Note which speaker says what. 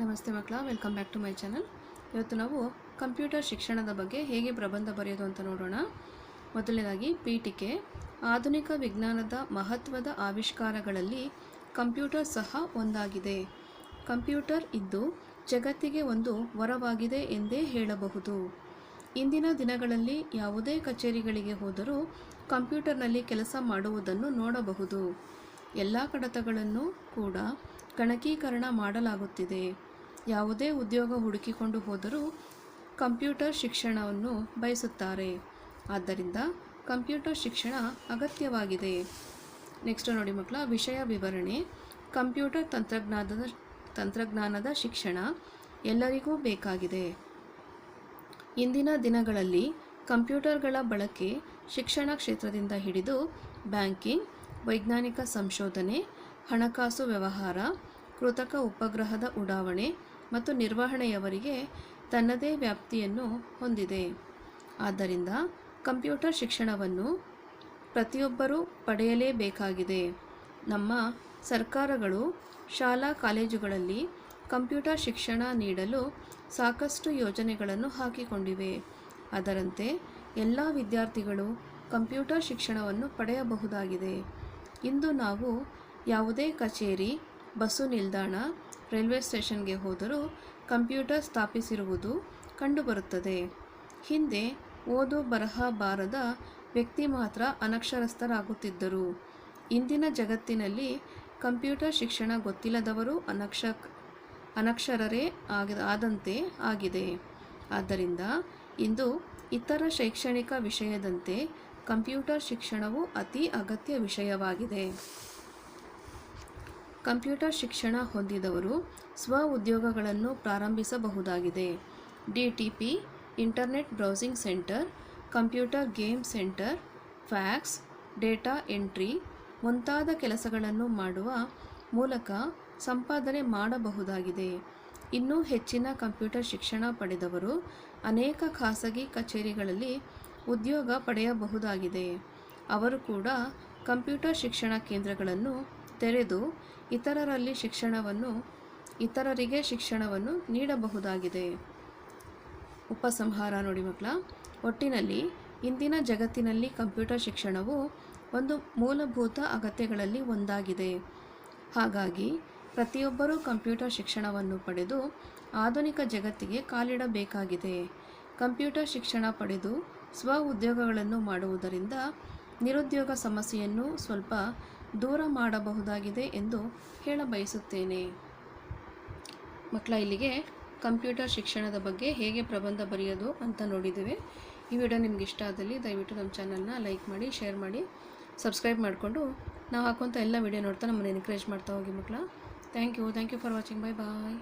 Speaker 1: ನಮಸ್ತೆ ಮಕ್ಕಳ welcome back to my channel ಇವತ್ತು ನಾವು ಕಂಪ್ಯೂಟರ್ ಶಿಕ್ಷಣದ ಬಗ್ಗೆ ಹೇಗೆ ಪ್ರಬಂಧ ಬರೆಯೋದು ಅಂತ ನೋಡೋಣ. ಮೊದಲನೇದಾಗಿ, ಪೀಠಿಕೆ. ಆಧುನಿಕ ವಿಜ್ಞಾನದ ಮಹತ್ವದ ಆವಿಷ್ಕಾರಗಳಲ್ಲಿ ಕಂಪ್ಯೂಟರ್ ಸಹ ಒಂದಾಗಿದೆ. ಕಂಪ್ಯೂಟರ್ ಇದ್ದು ಜಗತ್ತಿಗೆ ಒಂದು ವರವಾಗಿದೆ ಎಂದೇ ಹೇಳಬಹುದು. ಇಂದಿನ ದಿನಗಳಲ್ಲಿ ಯಾವುದೇ ಕಚೇರಿಗಳಿಗೆ ಹೋದರೂ ಕಂಪ್ಯೂಟರ್ನಲ್ಲಿ ಕೆಲಸ ಮಾಡುವುದನ್ನು ನೋಡಬಹುದು. ಎಲ್ಲ ಕಡತಗಳನ್ನು ಕೂಡ ಗಣಕೀಕರಣ ಮಾಡಲಾಗುತ್ತಿದೆ. ಯಾವುದೇ ಉದ್ಯೋಗ ಹುಡುಕಿಕೊಂಡು ಹೋದರೂ ಕಂಪ್ಯೂಟರ್ ಶಿಕ್ಷಣವನ್ನು ಬಯಸುತ್ತಾರೆ. ಆದ್ದರಿಂದ ಕಂಪ್ಯೂಟರ್ ಶಿಕ್ಷಣ ಅಗತ್ಯವಾಗಿದೆ. ನೆಕ್ಸ್ಟ್ ನೋಡಿ ಮಕ್ಕಳ, ವಿಷಯ ವಿವರಣೆ. ಕಂಪ್ಯೂಟರ್ ತಂತ್ರಜ್ಞಾನದ ತಂತ್ರಜ್ಞಾನದ ಶಿಕ್ಷಣ ಎಲ್ಲರಿಗೂ ಬೇಕಾಗಿದೆ. ಇಂದಿನ ದಿನಗಳಲ್ಲಿ ಕಂಪ್ಯೂಟರ್ಗಳ ಬಳಕೆ ಶಿಕ್ಷಣ ಕ್ಷೇತ್ರದಿಂದ ಹಿಡಿದು ಬ್ಯಾಂಕಿಂಗ್, ವೈಜ್ಞಾನಿಕ ಸಂಶೋಧನೆ, ಹಣಕಾಸು ವ್ಯವಹಾರ, ಕೃತಕ ಉಪಗ್ರಹದ ಉಡಾವಣೆ ಮತ್ತು ನಿರ್ವಹಣೆಯವರಿಗೆ ತನ್ನದೇ ವ್ಯಾಪ್ತಿಯನ್ನು ಹೊಂದಿದೆ. ಆದ್ದರಿಂದ ಕಂಪ್ಯೂಟರ್ ಶಿಕ್ಷಣವನ್ನು ಪ್ರತಿಯೊಬ್ಬರೂ ಪಡೆಯಲೇಬೇಕಾಗಿದೆ. ನಮ್ಮ ಸರ್ಕಾರಗಳು ಶಾಲಾ ಕಾಲೇಜುಗಳಲ್ಲಿ ಕಂಪ್ಯೂಟರ್ ಶಿಕ್ಷಣ ನೀಡಲು ಸಾಕಷ್ಟು ಯೋಜನೆಗಳನ್ನು ಹಾಕಿಕೊಂಡಿವೆ. ಅದರಂತೆ ಎಲ್ಲ ವಿದ್ಯಾರ್ಥಿಗಳು ಕಂಪ್ಯೂಟರ್ ಶಿಕ್ಷಣವನ್ನು ಪಡೆಯಬಹುದಾಗಿದೆ. ಇಂದು ನಾವು ಯಾವುದೇ ಕಚೇರಿ, ಬಸ್ಸು ನಿಲ್ದಾಣ ರೈಲ್ವೆ ಸ್ಟೇಷನ್ಗೆ ಹೋದರೂ ಕಂಪ್ಯೂಟರ್ ಸ್ಥಾಪಿಸಿರುವುದು ಕಂಡುಬರುತ್ತದೆ. ಹಿಂದೆ ಓದು ಬರಹ ಬಾರದ ವ್ಯಕ್ತಿ ಮಾತ್ರ ಅನಕ್ಷರಸ್ಥರಾಗುತ್ತಿದ್ದರು. ಇಂದಿನ ಜಗತ್ತಿನಲ್ಲಿ ಕಂಪ್ಯೂಟರ್ ಶಿಕ್ಷಣ ಗೊತ್ತಿಲ್ಲದವರು ಅನಕ್ಷ ಅನಕ್ಷರರೇ ಆಗ, ಆದಂತೆ ಆಗಿದೆ. ಆದ್ದರಿಂದ ಇಂದು ಇತರ ಶೈಕ್ಷಣಿಕ ವಿಷಯದಂತೆ ಕಂಪ್ಯೂಟರ್ ಶಿಕ್ಷಣವು ಅತಿ ಅಗತ್ಯ ವಿಷಯವಾಗಿದೆ. ಕಂಪ್ಯೂಟರ್ ಶಿಕ್ಷಣ ಹೊಂದಿದವರು ಸ್ವ ಉದ್ಯೋಗಗಳನ್ನು ಪ್ರಾರಂಭಿಸಬಹುದಾಗಿದೆ. D T P, internet browsing centre, computer game centre, fax, data entry ಮುಂತಾದ ಕೆಲಸಗಳನ್ನು ಮಾಡುವ ಮೂಲಕ ಸಂಪಾದನೆ ಮಾಡಬಹುದಾಗಿದೆ. ಇನ್ನೂ ಹೆಚ್ಚಿನ ಕಂಪ್ಯೂಟರ್ ಶಿಕ್ಷಣ ಪಡೆದವರು ಅನೇಕ ಖಾಸಗಿ ಕಚೇರಿಗಳಲ್ಲಿ ಉದ್ಯೋಗ ಪಡೆಯಬಹುದಾಗಿದೆ. ಅವರು ಕೂಡ ಕಂಪ್ಯೂಟರ್ ಶಿಕ್ಷಣ ಕೇಂದ್ರಗಳನ್ನು ತೆರೆದು ಇತರರಲ್ಲಿ ಶಿಕ್ಷಣವನ್ನು, ಇತರರಿಗೆ ಶಿಕ್ಷಣವನ್ನು ನೀಡಬಹುದಾಗಿದೆ. ಉಪಸಂಹಾರ ನೋಡಿ ಮಕ್ಕಳ, ಒಟ್ಟಿನಲ್ಲಿ ಇಂದಿನ ಜಗತ್ತಿನಲ್ಲಿ ಕಂಪ್ಯೂಟರ್ ಶಿಕ್ಷಣವು ಒಂದು ಮೂಲಭೂತ ಅಗತ್ಯಗಳಲ್ಲಿ ಒಂದಾಗಿದೆ. ಹಾಗಾಗಿ ಪ್ರತಿಯೊಬ್ಬರೂ ಕಂಪ್ಯೂಟರ್ ಶಿಕ್ಷಣವನ್ನು ಪಡೆದು ಆಧುನಿಕ ಜಗತ್ತಿಗೆ ಕಾಲಿಡಬೇಕಾಗಿದೆ. ಕಂಪ್ಯೂಟರ್ ಶಿಕ್ಷಣ ಪಡೆದು ಸ್ವ ಉದ್ಯೋಗಗಳನ್ನು ಮಾಡುವುದರಿಂದ ನಿರುದ್ಯೋಗ ಸಮಸ್ಯೆಯನ್ನು ಸ್ವಲ್ಪ ದೂರ ಮಾಡಬಹುದಾಗಿದೆ ಎಂದು ಹೇಳಬಯಸುತ್ತೇನೆ. ಮಕ್ಕಳ, ಇಲ್ಲಿಗೆ ಕಂಪ್ಯೂಟರ್ ಶಿಕ್ಷಣದ ಬಗ್ಗೆ ಹೇಗೆ ಪ್ರಬಂಧ ಬರೆಯೋದು ಅಂತ ನೋಡಿದ್ದೇವೆ. ಈ ವಿಡಿಯೋ ನಿಮ್ಗೆ ಇಷ್ಟ ಆದಲ್ಲಿ ದಯವಿಟ್ಟು ನಮ್ಮ ಚಾನಲ್ನ ಲೈಕ್ ಮಾಡಿ, ಶೇರ್ ಮಾಡಿ, ಸಬ್ಸ್ಕ್ರೈಬ್ ಮಾಡಿಕೊಂಡು ನಾವು ಹಾಕುವಂಥ ಎಲ್ಲ ವಿಡಿಯೋ ನೋಡ್ತಾ ನಮ್ಮನ್ನು ಎನ್ಕರೇಜ್ ಮಾಡ್ತಾ ಹೋಗಿ ಮಕ್ಕಳ. Thank you thank you for watching bye bye